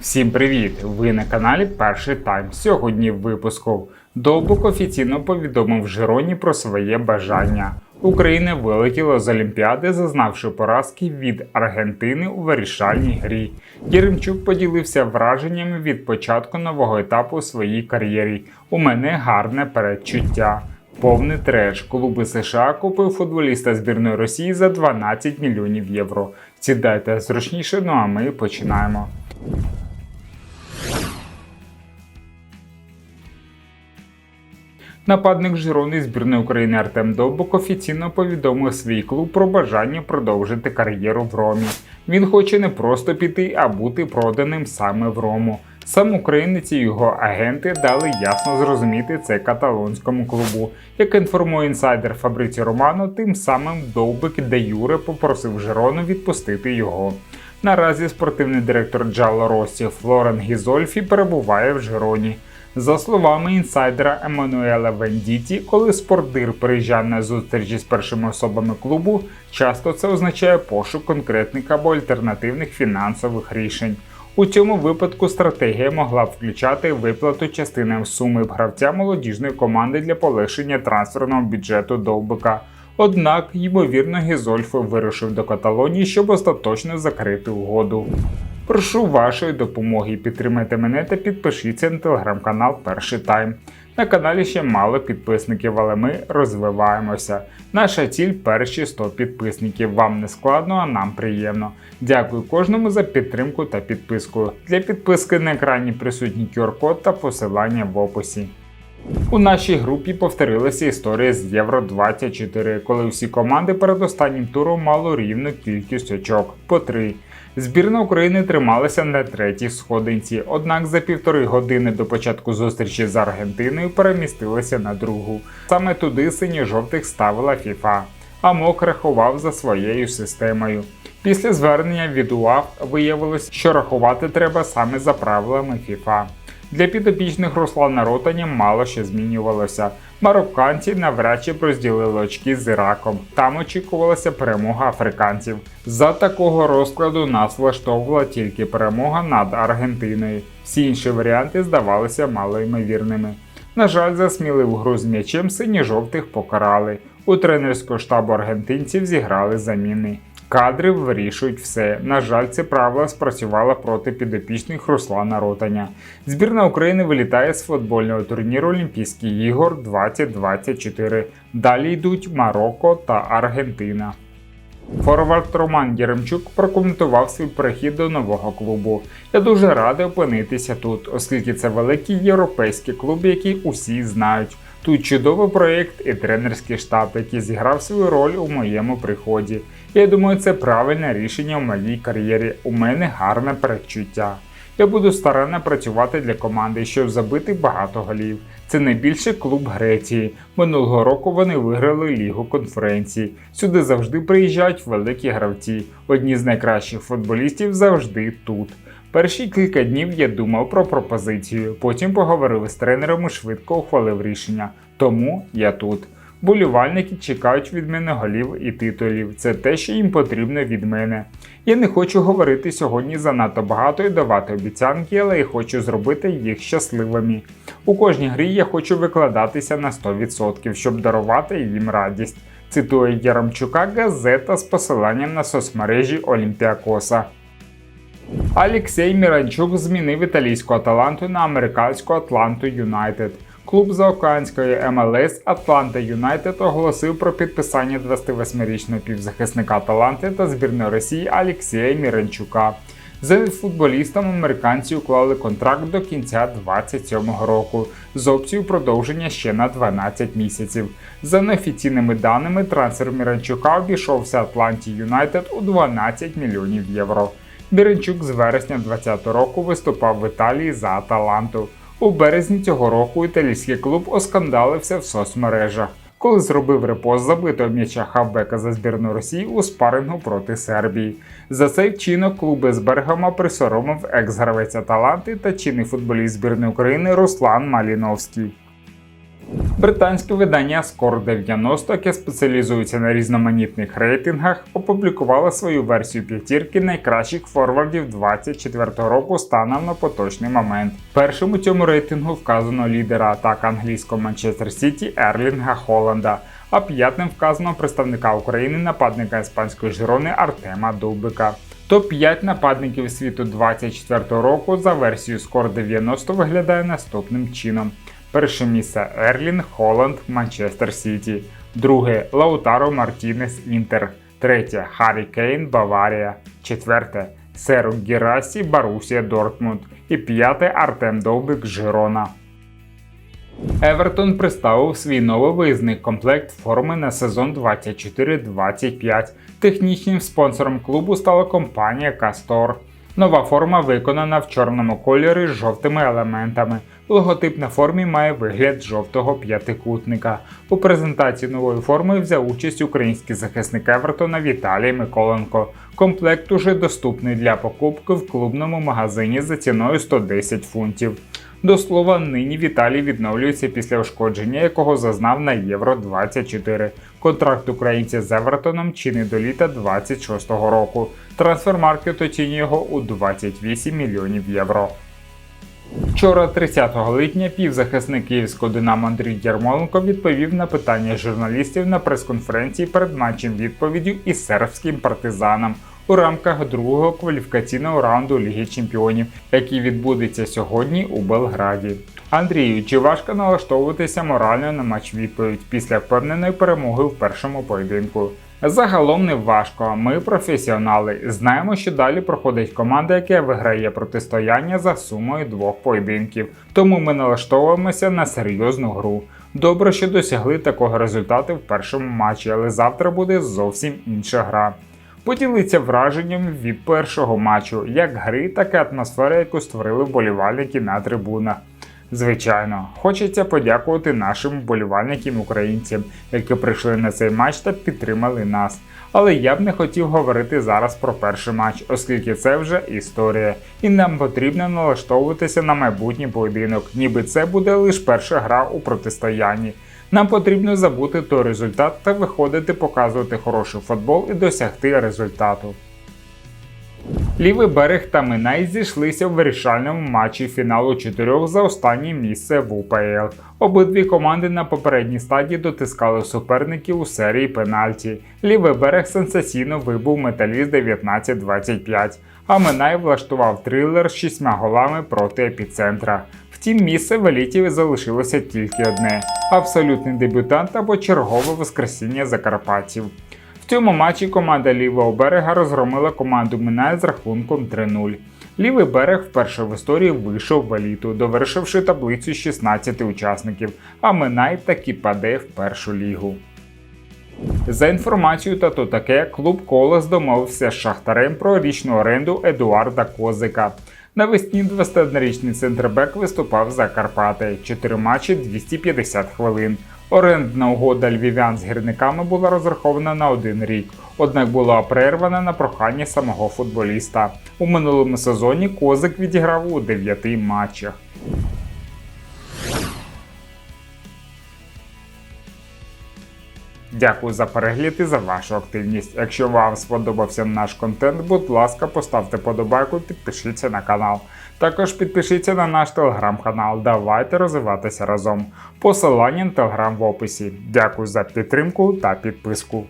Всім привіт! Ви на каналі Перший Тайм. Сьогодні в випуску Довбук офіційно повідомив Жироні про своє бажання. Україна вилетіла з Олімпіади, зазнавши поразки від Аргентини у вирішальній грі. Єремчук поділився враженнями від початку нового етапу у своїй кар'єрі. У мене гарне передчуття. Повний треш. Клуби США купив футболіста збірної Росії за 12 мільйонів євро. Сідайте зручніше, ну а ми починаємо. Нападник Жирони збірної України Артем Довбок офіційно повідомив свій клуб про бажання продовжити кар'єру в Ромі. Він хоче не просто піти, а бути проданим саме в Рому. Сам українець і його агенти дали ясно зрозуміти це каталонському клубу. Як інформує інсайдер Фабриці Романо, тим самим Довбик де Юре попросив Жирону відпустити його. Наразі спортивний директор Джало Росі Флорен Гізольфі перебуває в Жироні. За словами інсайдера Еммануела Вендіті, коли спортдир приїжджає на зустрічі з першими особами клубу, часто це означає пошук конкретних або альтернативних фінансових рішень. У цьому випадку стратегія могла б включати виплату частини суми гравця молодіжної команди для полегшення трансферного бюджету Довбика. Однак, ймовірно, Гізольфо вирушив до Каталонії, щоб остаточно закрити угоду. Прошу вашої допомоги. Підтримайте мене та підпишіться на телеграм-канал Перший Тайм. На каналі ще мало підписників, але ми розвиваємося. Наша ціль перші 100 підписників. Вам не складно, а нам приємно. Дякую кожному за підтримку та підписку. Для підписки на екрані присутній QR-код та посилання в описі. У нашій групі повторилася історія з Євро 24, коли всі команди перед останнім туром мали рівну кількість очок по 3. Збірна України трималася на третій сходинці, однак за півтори години до початку зустрічі з Аргентиною перемістилася на другу. Саме туди сині жовтих ставила ФІФА, а МОК рахував за своєю системою. Після звернення від УАФ виявилось, що рахувати треба саме за правилами ФІФА. Для підопічних Руслана Ротаня мало що змінювалося. Марокканці навряд чи розділили очки з Іраком. Там очікувалася перемога африканців. За такого розкладу нас влаштовувала тільки перемога над Аргентиною. Всі інші варіанти здавалися малоймовірними. На жаль, за сміливу гру з м'ячем сині-жовтих покарали. У тренерського штабу аргентинців зіграли заміни. Кадри вирішують все. На жаль, це правило спрацювало проти підопічних Руслана Ротаня. Збірна України вилітає з футбольного турніру Олімпійських ігор 2024. Далі йдуть Марокко та Аргентина. Форвард Роман Єремчук прокоментував свій перехід до нового клубу. Я дуже радий опинитися тут, оскільки це великий європейський клуб, який усі знають. Тут чудовий проєкт і тренерський штаб, який зіграв свою роль у моєму приході. Я думаю, це правильне рішення в моїй кар'єрі. У мене гарне передчуття. Я буду старанно працювати для команди, щоб забити багато голів. Це найбільший клуб Греції. Минулого року вони виграли Лігу конференцій. Сюди завжди приїжджають великі гравці. Одні з найкращих футболістів завжди тут. Перші кілька днів я думав про пропозицію, потім поговорив з тренером і швидко ухвалив рішення. Тому я тут. Болівальники чекають від мене голів і титулів. Це те, що їм потрібно від мене. Я не хочу говорити сьогодні занадто багато і давати обіцянки, але я хочу зробити їх щасливими. У кожній грі я хочу викладатися на 100%, щоб дарувати їм радість. Цитує Яремчука газета з посиланням на соцмережі Олімпіакоса. Алексей Міранчук змінив італійську Аталанту на американську Атланту Юнайтед. Клуб заокеанської МЛС Атланта Юнайтед оголосив про підписання 28-річного півзахисника Аталанти та збірної Росії Алексія Міранчука. За футболістом американці уклали контракт до кінця 2027 року з опцією продовження ще на 12 місяців. За неофіційними даними, трансфер Міранчука обійшовся Атланті Юнайтед у 12 мільйонів євро. Міранчук з вересня 2020 року виступав в Італії за Аталанту. У березні цього року італійський клуб оскандалився в соцмережах, коли зробив репост забитого м'яча хавбека за збірну Росії у спарингу проти Сербії. За цей вчинок клуби з Бергама присоромив екс-гравець Аталанти та чинний футболіст збірної України Руслан Маліновський. Британське видання Score 90, яке спеціалізується на різноманітних рейтингах, опублікувало свою версію п'ятірки найкращих форвардів 24 року станом на поточний момент. Першим у цьому рейтингу вказано лідера атак англійського Манчестер Сіті Ерлінга Холланда, а п'ятим вказано представника України нападника іспанської Жирони Артема Дубика. Топ-5 нападників світу 24 року за версією Score 90 виглядає наступним чином. Перше місце Ерлін Холланд Манчестер Сіті. Друге Лаутаро Мартінес Інтер. Третє Харі Кейн Баварія. Четверте Серу Герасі Барусія Дортмунд. І п'яте Артем Довбик Жирона. Евертон представив свій новий виїзний комплект форми на сезон 24-25. Технічним спонсором клубу стала компанія Кастор. Нова форма виконана в чорному кольорі з жовтими елементами. Логотип на формі має вигляд жовтого п'ятикутника. У презентації нової форми взяв участь український захисник Евертона Віталій Миколенко. Комплект уже доступний для покупки в клубному магазині за ціною 110 фунтів. До слова, нині Віталій відновлюється після ушкодження, якого зазнав на Євро 24. Контракт українця з Евертоном чинить до літа 26-го року. Трансфермаркет оцінює його у 28 мільйонів євро. Вчора, 30 липня, півзахисник київського Динамо Андрій Ярмоленко відповів на питання журналістів на прес-конференції перед матчем відповіддю із сербським партизаном у рамках другого кваліфікаційного раунду Ліги Чемпіонів, який відбудеться сьогодні у Белграді. Андрію, чи важко налаштовуватися морально на матч відповідь після впевненої перемоги в першому поєдинку? Загалом не важко. Ми професіонали. Знаємо, що далі проходить команда, яка виграє протистояння за сумою двох поєдинків. Тому ми налаштовуємося на серйозну гру. Добре, що досягли такого результату в першому матчі, але завтра буде зовсім інша гра. Поділиться враженням від першого матчу, як гри, так і атмосфери, яку створили вболівальники на трибунах. Звичайно, хочеться подякувати нашим вболівальникам українцям, які прийшли на цей матч та підтримали нас. Але я б не хотів говорити зараз про перший матч, оскільки це вже історія, і нам потрібно налаштовуватися на майбутній поєдинок, ніби це буде лише перша гра у протистоянні. Нам потрібно забути той результат та виходити показувати хороший футбол і досягти результату. Лівий берег та Минай зійшлися в вирішальному матчі фіналу чотирьох за останнє місце в УПЛ. Обидві команди на попередній стадії дотискали суперників у серії пенальті. Лівий берег сенсаційно вибув металіст 19-25, а Минай влаштував трилер з шістьма голами проти епіцентра. Втім, місце в еліті залишилося тільки одне абсолютний дебютант або чергове воскресіння закарпатців. Цьому матчі команда лівого берега розгромила команду Минай з рахунком 3-0. Лівий берег вперше в історії вийшов в еліту, довершивши таблицю 16 учасників, а Минай таки паде в першу лігу. За інформацією та то таке, клуб Колес домовився з Шахтарем про річну оренду Едуарда Козика. Навесні 21-річний центрбек виступав за Карпати. 4 матчі 250 хвилин. Орендна угода львів'ян з гірниками була розрахована на один рік, однак була перервана на прохання самого футболіста. У минулому сезоні Козик відіграв у 9 матчах. Дякую за перегляд і за вашу активність. Якщо вам сподобався наш контент, будь ласка, поставте подобайку і підпишіться на канал. Також підпишіться на наш телеграм-канал. Давайте розвиватися разом. Посилання на телеграм в описі. Дякую за підтримку та підписку.